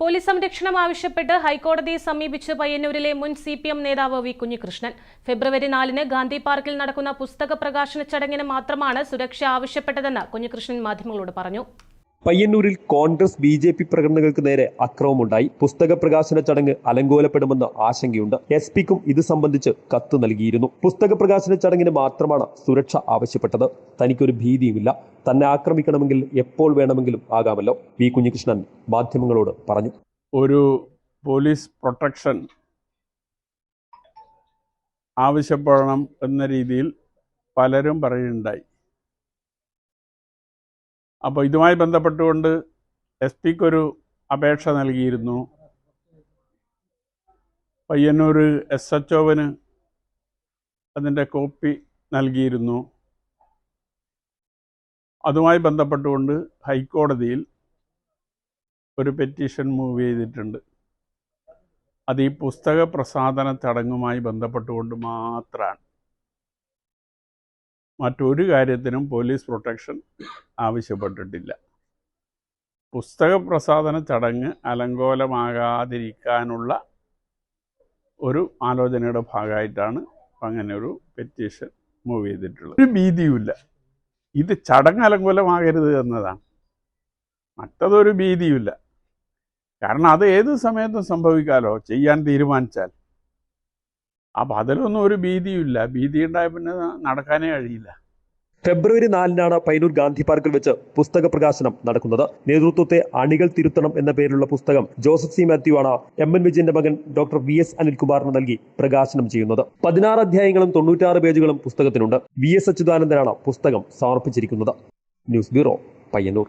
Police സംരക്ഷണം ആവശ്യപ്പെട്ട് ഹൈക്കോടതിയെ സമീപിച്ച് പയ്യന്നൂരിലെ മുൻ സി പി എം നേതാവ് വി കുഞ്ഞികൃഷ്ണൻ. ഫെബ്രുവരി നാലിന് ഗാന്ധി പാർക്കിൽ നടക്കുന്ന പുസ്തക പ്രകാശന ചടങ്ങിന് മാത്രമാണ് സുരക്ഷ ആവശ്യപ്പെട്ടതെന്ന് കുഞ്ഞികൃഷ്ണൻ മാധ്യമങ്ങളോട് പറഞ്ഞു. പയ്യന്നൂരിൽ കോൺഗ്രസ് ബി ജെ പി പ്രകടനങ്ങൾക്ക് നേരെ അക്രമമുണ്ടായി. പുസ്തക പ്രകാശന ചടങ്ങ് അലങ്കോലപ്പെടുമെന്ന് ആശങ്കയുണ്ട്. എസ് പിക്കും ഇത് സംബന്ധിച്ച് കത്ത് നൽകിയിരുന്നു. പുസ്തക പ്രകാശന ചടങ്ങിന് മാത്രമാണ് സുരക്ഷ ആവശ്യപ്പെട്ടത്. തനിക്കൊരു ഭീതിയുമില്ല. തന്നെ ആക്രമിക്കണമെങ്കിൽ എപ്പോൾ വേണമെങ്കിലും ആകാമല്ലോ. വി കുഞ്ഞികൃഷ്ണൻ മാധ്യമങ്ങളോട് പറഞ്ഞു. ഒരു പോലീസ് പ്രൊട്ടക്ഷൻ ആവശ്യപ്പെടണം എന്ന രീതിയിൽ പലരും പറയുന്നുണ്ടായി അപ്പോൾ ഇതുമായി ബന്ധപ്പെട്ടുകൊണ്ട് എസ് പിക്കൊരു അപേക്ഷ നൽകിയിരുന്നു. പയ്യന്നൂർ എസ് എച്ച് ഒവിന് അതിന്റെ കോപ്പി നൽകിയിരുന്നു. അതുമായി ബന്ധപ്പെട്ടുകൊണ്ട് ഹൈക്കോടതിയിൽ ഒരു പെറ്റീഷൻ മൂവ് ചെയ്തിട്ടുണ്ട്. അത് ഈ പുസ്തക പ്രസാധന ചടങ്ങുമായി ബന്ധപ്പെട്ടുകൊണ്ട് മാത്രമാണ് മറ്റൊരു കാര്യത്തിനും പോലീസ് പ്രൊട്ടക്ഷൻ ആവശ്യപ്പെട്ടിട്ടില്ല. പുസ്തക പ്രസാദന ചടങ്ങ് അലങ്കോലമാകാതിരിക്കാനുള്ള ഒരു ആലോചനയുടെ ഭാഗമായിട്ടാണ് അങ്ങനെ ഒരു പെറ്റീഷൻ മൂവ് ചെയ്തിട്ടുള്ളത്. ഒരു ഭീതിയുമില്ല. ഇത് ചടങ്ങ് അലങ്കോലമാകരുത് എന്നതാണ്. മറ്റതൊരു ഭീതിയുമില്ല. കാരണം അത് ഏത് സമയത്തും സംഭവിക്കാലോ? ചെയ്യാൻ തീരുമാനിച്ചാൽ. അപ്പം അതിലൊന്നും ഒരു ഭീതിയില്ല ഭീതി ഉണ്ടായ പിന്നെ നടക്കാനേ കഴിയില്ല. ഫെബ്രുവരി നാലിനാണ് പൈനൂർ ഗാന്ധി പാർക്കിൽ വെച്ച് പുസ്തക പ്രകാശനം നടക്കുന്നത്. നേതൃത്വത്തെ അണികൾ തിരുത്തണം എന്ന പേരിലുള്ള പുസ്തകം ജോസഫ് സി മാത്യു ആണ് എം എൻ വിജയന്റെ മകൻ ഡോക്ടർ വി എസ് അനിൽകുമാറിന് നൽകി പ്രകാശനം ചെയ്യുന്നത്. പതിനാറ് അധ്യായങ്ങളും തൊണ്ണൂറ്റാറ് പേജുകളും പുസ്തകത്തിനുണ്ട്. വി എസ് അച്യുതാനന്ദനാണ് പുസ്തകം സമർപ്പിച്ചിരിക്കുന്നത്. News bureau Payyanur.